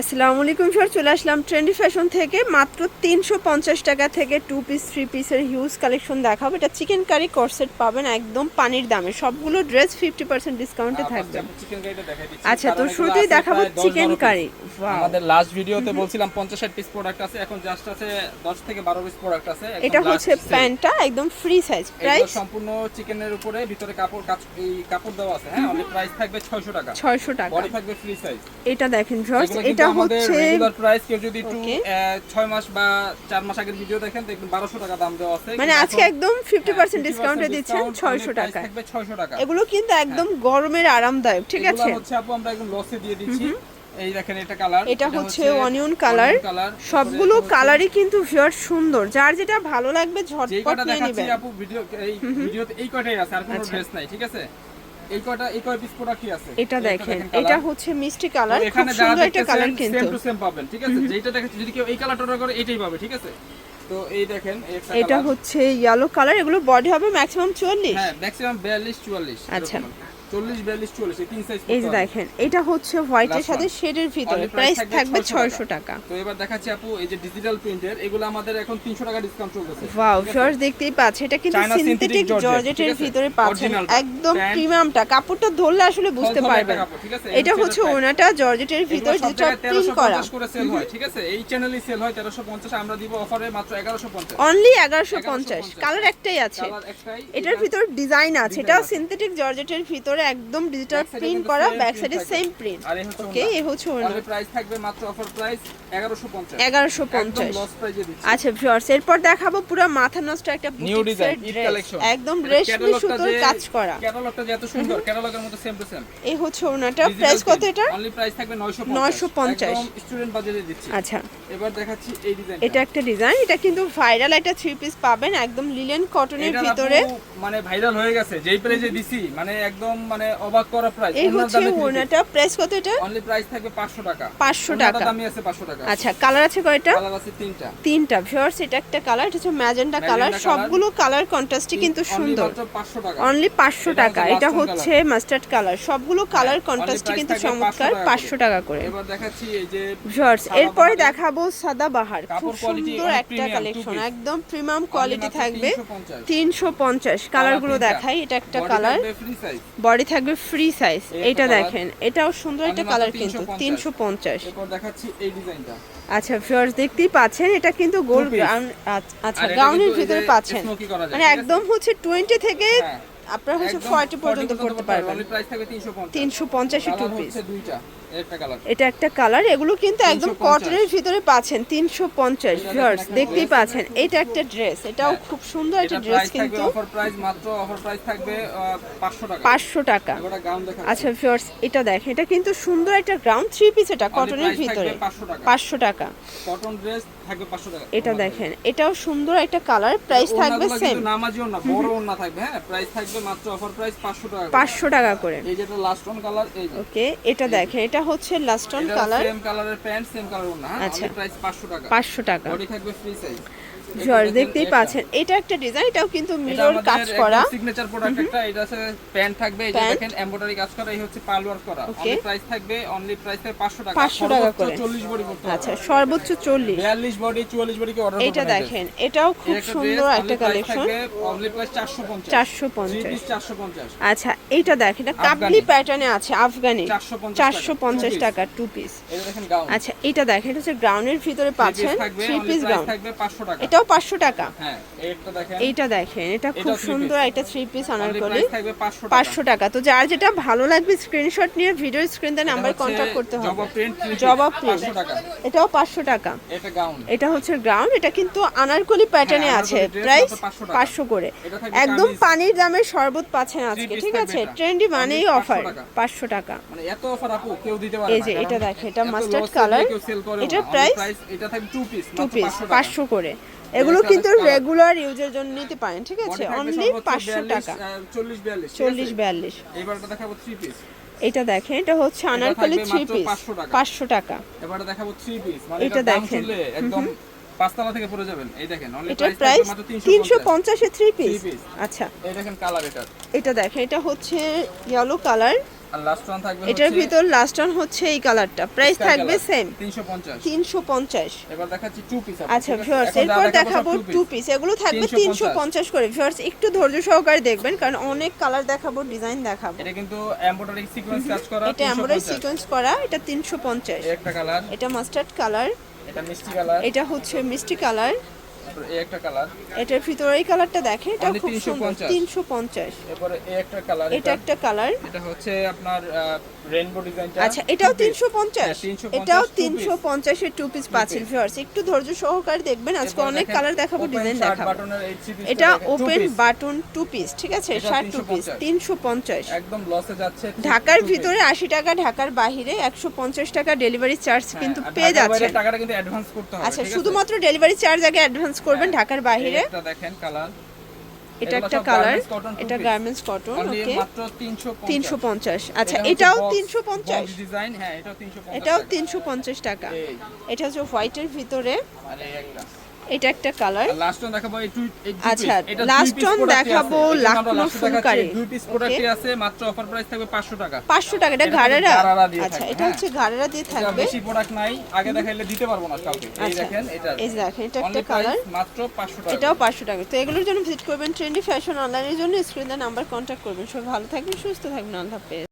আসসালামু আলাইকুম স্যার। চলে আসলাম ট্রেন্ডি ফ্যাশন থেকে। মাত্র তিনশো পঞ্চাশ টাকা থেকে টু পিস থ্রি পিসের হিউজ কালেকশন দেখাবো। এটা চিকেন কারি করসেট পাবেন একদম পানির দামে। সবগুলো ড্রেস ফিফটি পার্সেন্ট ডিসকাউন্টে থাকবে। চিকেন আচ্ছা, তো শুরুতেই দেখাবো প্রায় 10 chicken বারো curry। piece। Wow. আমাদের লাস্ট ভিডিওতে বলছিলাম 50 60 পিস প্রোডাক্ট আছে। এখন জাস্ট আছে 10 থেকে 12 পিস প্রোডাক্ট আছে। এটা হচ্ছে প্যান্টটা একদম ফ্রি সাইজ প্রাইস সম্পূর্ণ চিকেনের উপরে ভিতরে কাপড় কাজ এই কাপড় দেওয়া আছে। হ্যাঁ প্রাইস থাকবে 600 টাকা। ছয়শো টাকা। বডি থাকবে ফ্রি সাইজ এটা দেখেন এটা হচ্ছে রেগুলার প্রাইস কেউ যদি একটু 6 মাস বা 4 মাস আগের ভিডিও দেখেন দেখবেন 1200 টাকা দাম দেওয়া আছে। মানে আজকে একদম ফিফটি হ্যাঁ, পার্সেন্ট 50% ডিসকাউন্টে দিচ্ছেন discount, ছয়শো only price টাকা থাকবে 600 টাকা। এগুলো কিন্তু একদম গরমের আরামদায়ক ঠিক এগুলো আছে? হচ্ছে আপু আমরা একদম লসে দিয়ে দিচ্ছি। এই দেখেন এটা কালার এটা হচ্ছে অনিয়ন কালার কালার সবগুলো কালারই কিন্তু ভিউয়ার সুন্দর। যার যেটা ভালো লাগবে ঝটপট নিয়ে দেখাচ্ছি নেবেন। আপু ভিডিও এই ভিডিওতে এই কয়টাই আছে আর কোনো আচ্ছা। ড্রেস নাই ঠিক আছে? এই কয়টা এই কয় পিস প্রোডাক্টই আছে? এটা দেখেন এটা হচ্ছে মিষ্টি কালার খুব সুন্দর একটা colour colour same to same পাবেন ঠিক আছে? যেটা দেখাচ্ছি যদি কেউ এই কালারটা অর্ডার করে এটাই পাবে ঠিক আছে? তো এই দেখেন এটা হচ্ছে ইয়েলো কালার এগুলো বডি হবে ম্যাক্সিমাম চুয়াল্লিশ। হ্যাঁ ম্যাক্সিমাম 42 44 আচ্ছা। এরকম। 40 42 44 এই তিন সাইজ এই যে দেখেন এটা হচ্ছে হোয়াইটের সাথে শেডের ভিতরে প্রাইস থাকবে থাকবে 600 ছয়শো টাকা। তো এবার দেখাচ্ছি আপু এই যে ডিজিটাল প্রিন্টের এগুলো আমাদের এখন 300 টাকা ডিসকাউন্ট চলতেছে। ওয়াও দেখতেই পাচ্ছে এটা কিন্তু সিনথেটিক জর্জেটের ভিতরে পাচ্ছেন। একদম প্রিমিয়ামটা কাপড়টা ধরলে আসলে বুঝতে পারবেন। এটা হচ্ছে ওনাটা জর্জেটের ভিতরে যেটা প্রিন্ট করা। করে সেল হয় ঠিক আছে? এই চ্যানেলেই সেল হয় 1350 আমরা দিব অফারে মাত্র 1150 অনলি এগারোশো পঞ্চাশ। 1150 কালার একটাই আছে। এটার ভিতর ডিজাইন আছে। এটাও সিনথেটিক জর্জেটের ভিতরে একদম ডিজিটাল প্রিন্ট করা ব্যাক সাইডে সেম প্রিন্ট ওকে। এই হচ্ছে প্রাইস থাকবে মাত্র অফার প্রাইস 1150 এগারোশো একদম পঞ্চাশ লস প্রাইজে দিচ্ছি। আচ্ছা ভিউয়ার্স এরপর দেখাবো পুরো মাথা নষ্ট একটা নিউ ডিজাইন কালেকশন একদম রেশমি সুতোর কাজ করা। ক্যাটালগটা যে এত সুন্দর ক্যাটালগের মতো সেম টু সেম এই হচ্ছে ওনাটা। প্রাইস কত এটা? অনলি প্রাইস থাকবে 950 950 একদম স্টুডেন্ট বাজেটে দিচ্ছি। আচ্ছা। এবার দেখাচ্ছি এই ডিজাইন এটা একটা ডিজাইন এটা কিন্তু ভাইরাল একটা থ্রি পিস পাবেন একদম লিলেন কটনের ভিতরে। মানে ভাইরাল হয়ে গেছে। যেই প্রাইজে দিছি মানে একদম মানে অবাক করা প্রাইস এই হচ্ছে ওনাটা। প্রাইস কত এটা? অনলি প্রাইস থাকবে 500 টাকা। 500 টাকা। দামই আছে 500 টাকা। আচ্ছা কালার আছে কয়টা? কালার আছে তিনটা। তিনটা। ভিউয়ার্স এটা একটা কালার এটা হচ্ছে ম্যাজেন্টা কালার। সবগুলো কালার কন্ট্রাস্টই কিন্তু সুন্দর। মাত্র 500 টাকা। অনলি পাঁচশো এটা টাকা। হচ্ছে এটা হচ্ছে মাস্টার্ড কালার। সবগুলো কালার only কন্ট্রাস্টই কিন্তু চমৎকার। 500 পাঁচশো টাকা করে। এবার দেখাচ্ছি এই যে ভিউয়ার্স এরপরে দেখাবো সাদা বাহার। খুব সুন্দর একটা কালেকশন একদম প্রিমিয়াম কোয়ালিটি থাকবে 350 তিনশো পঞ্চাশ। কালারগুলো। দেখাই এটা একটা কালার। বডি থাকবে ফ্রি সাইজ এটা দেখেন এটাও সুন্দর একটা কালার কিন্তু। 350 তিনশো পঞ্চাশ। এরপর দেখাচ্ছি এই ডিজাইনটা আচ্ছা ফিওর্স দেখতেই পাচ্ছেন এটা কিন্তু গোল আচ্ছা কিন্তু এই ভিতরে পাচ্ছেন। মানে একদম হচ্ছে টোয়েন্টি থেকে আপনার আপনারা হচ্ছে ফর্টি 40 পর্যন্ত পড়তে পারবেন। প্রাইস থাকবে 350 তিনশো পঞ্চাশে টু পিস এটা একটা কালার এগুলো কিন্তু একদম কটনের ভিতরে পাচ্ছেন তিনশো পঞ্চাশ ভিউয়ার্স দেখতেই পাচ্ছেন। এটা একটা ড্রেস এটাও হ্যাঁ। খুব সুন্দর একটা ড্রেস কিন্তু অফার প্রাইস মাত্র অফার প্রাইস থাকবে 500 টাকা। পাঁচশো টাকা। আচ্ছা ভিউয়ার্স এটা দেখেন এটা কিন্তু সুন্দর একটা গ্রাউন্ড থ্রি পিস এটা কটনের ভিতরে। 500 টাকা। পাঁচশো টাকা। কটন ড্রেস থাকবে 500 টাকা। এটা দেখেন এটাও সুন্দর একটা কালার প্রাইস থাকবে সেম কিন্তু নামাজি ওড়না বড় ওড়না থাকবে হ্যাঁ প্রাইস থাকবে মাত্র অফার প্রাইস 500 টাকা করে। পাঁচশো টাকা করে। এই যেটা লাস্ট অন কালার এই ওকে এটা দেখেন এটা হচ্ছে লাস্টন এটা কালার সেম কালারের প্যান্ট সেম কালার না আচ্ছা। প্রাইস 500 টাকা। পাঁচশো টাকা। বডি থাকবে ফ্রি সাইজ ভিউয়ার্স দেখতেই পাচ্ছেন। এটা একটা ডিজাইন এটাও কিন্তু মিরর কাজ করা। সিগনেচার প্রোডাক্ট একটা এটা আছে প্যান্ট থাকবে এই যে দেখেন এমব্রয়ডারি কাজ করা এই হচ্ছে পাল ওয়ার্ক করা। অনলি প্রাইস থাকবে অনলি প্রাইস থাকবে 500 টাকা। 500 টাকা করে। 40 বডি করতে আচ্ছা সর্বোচ্চ চল্লিশ। 42 বডি 44 বডি কি অর্ডার এটা দেখেন এটাও খুব সুন্দর একটা কালেকশন অনলি প্রাইস 450 চারশো থ্রি পঞ্চাশ। পিস 450 আচ্ছা এইটা দেখেন এটা কাবলি প্যাটার্নে আছে আফগানি। 450 চারশো পঞ্চাশ টাকা টু পিস এটা দেখেন গাউন আচ্ছা এটা দেখেন এটা হচ্ছে গ্রাউন্ডের ভিতরে পাচ্ছেন থ্রি পিস গ্রাউন্ড থাকবে 500 টাকা। এটাও পাঁচশো টাকা। হ্যাঁ এইটা দেখেন। এটা খুব সুন্দর একটা three piece only Anarkali price থাকবে 500 টাকা। পাঁচশো টাকা। তো যার যেটা ভালো লাগবে স্ক্রিনশট নিয়ে ভিডিও স্ক্রিন দেন নাম্বার কন্ট্যাক্ট করতে হবে। জবা প্রিন্ট জবা প্রিন্ট 500 টাকা। এটাও পাঁচশো টাকা। এটা হচ্ছে গ্রাউন্ড এটা কিন্তু আনারকলি প্যাটার্নে আছে। প্রাইস মাত্র 500 টাকা। পাঁচশো করে। একদম পানির দামে শরবত পাচ্ছেন আজকে ঠিক আছে? ট্রেন্ডি মানেই অফার পাঁচশো টাকা। মানে এই যে এটা দেখে এটা মাস্টার্ড কালার এটার প্রাইস এটা থাকবে টু পিস টু মাত্র পিস 500 টাকা। পাঁচশো করে। এগুলো কিন্তু রেগুলার ইউজের জন্য নিতে পারেন ঠিক আছে? অনলি পাঁচশো টাকা। 40 42 চল্লিশ বিয়াল্লিশ এবারটা দেখাবো থ্রি পিস এটা দেখেন এটা হচ্ছে আনারকলি থ্রি পিস 500 টাকা। পাঁচশো টাকা। এবারে দেখাবো থ্রি পিস মানে এটা এটা দেখেন। একদম পাঁচতলা থেকে পড়ে যাবেন। এই দেখেন অনলি এটার প্রাইস মাত্র তিনশো 350 পঞ্চাশে থ্রি পিস আচ্ছা। এই দেখেন কালার এটা এটা দেখেন এটা হচ্ছে ইয়েলো কালার ওয়ান এটার ভিতর লাস্ট অন হচ্ছে এই কালারটা প্রাইস থাকবে সেম 350 তিনশো পঞ্চাশ। এবার দেখাচ্ছি টু পিস আচ্ছা ভিউয়ার্স এরপর দেখাবো টু পিস এগুলো থাকবে 350 তিনশো পঞ্চাশ করে। ভিউয়ার্স একটু ধৈর্য সহকারে দেখবেন কারণ অনেক কালার দেখাবো ডিজাইন দেখাবো। এটা কিন্তু এমব্রয়ডারি সিকোয়েন্স কাজ করা এটা আমরা সিকোয়েন্স করা এটা তিনশো পঞ্চাশ। এই একটা কালার এটা মাস্টার্ড কালার এটা মিষ্টি কালার এটা হচ্ছে মিষ্টি কালার এই একটা কালার এটার ভিতরে এই কালারটা দেখে এটা Only খুব সুন্দর। 350 তিনশো পঞ্চাশ। এরপরে এই একটা কালার এটা একটা কালার এটা হচ্ছে আপনার রেইনবো ডিজাইনটা আচ্ছা এটাও তিনশো পঞ্চাশ? হ্যাঁ, 350 এটাও তিনশো পঞ্চাশের টু পিস পাচ্ছেন ভিউয়ার্স একটু ধৈর্য সহকারে দেখবেন আজকে অনেক কালার দেখাবো ডিজাইন দেখাবো। এটা ওপেন বাটন টু পিস ঠিক আছে? ষাট টু পিস 350 তিনশো পঞ্চাশ। একদম লসে যাচ্ছে ঢাকার ভিতরে আশি টাকা ঢাকার বাইরে একশো পঞ্চাশ টাকা ডেলিভারি চার্জ হ্যাঁ, কিন্তু পেয়ে টাকাটা কিন্তু অ্যাডভান্স করতে হবে আচ্ছা শুধুমাত্র ডেলিভারি চার্জ আগে অ্যাডভান্স করবেন হ্যাঁ। ঢাকার বাইরে। এই দেখেন কালার এটা একটা কালার এটা গার্মেন্টস কটন ওকে তিনশো পঞ্চাশ। আচ্ছা এটাও তিনশো পঞ্চাশ। হ্যাঁ এটাও 350 এটাও টাকা। তিনশো পঞ্চাশ টাকা। এটা হচ্ছে হোয়াইটের ভিতরে। এটা একটা কালার লাস্ট ওয়ান দেখাবো এই টু- আচ্ছা, one product-ই দেখাবো লাখনো ফুলকারি। দুই পিস প্রোডাক্টই আছে মাত্র অফার প্রাইস থাকবে 500 টাকা। পাঁচশো টাকা এটা ঘাড়েরা আচ্ছা এটা হ্যাঁ। হচ্ছে ঘাড়েরা দিয়ে থাকবে। বেশি প্রোডাক্ট নাই আগে দেখাইলে দিতে পারব না কাউকে। এই আচ্ছা দেখেন এটা এই দেখেন এটা একটা কালার মাত্র 500 টাকা। এটাও পাঁচশো টাকা। তো এগুলোর জন্য ভিজিট করবেন ট্রেন্ডি ফ্যাশন অনলাইনের জন্য। স্ক্রিনে নাম্বার কন্ট্যাক্ট করবেন। সবাই ভালো থাকবেন সুস্থ থাকবেন। আল্লাহ হাফেজ।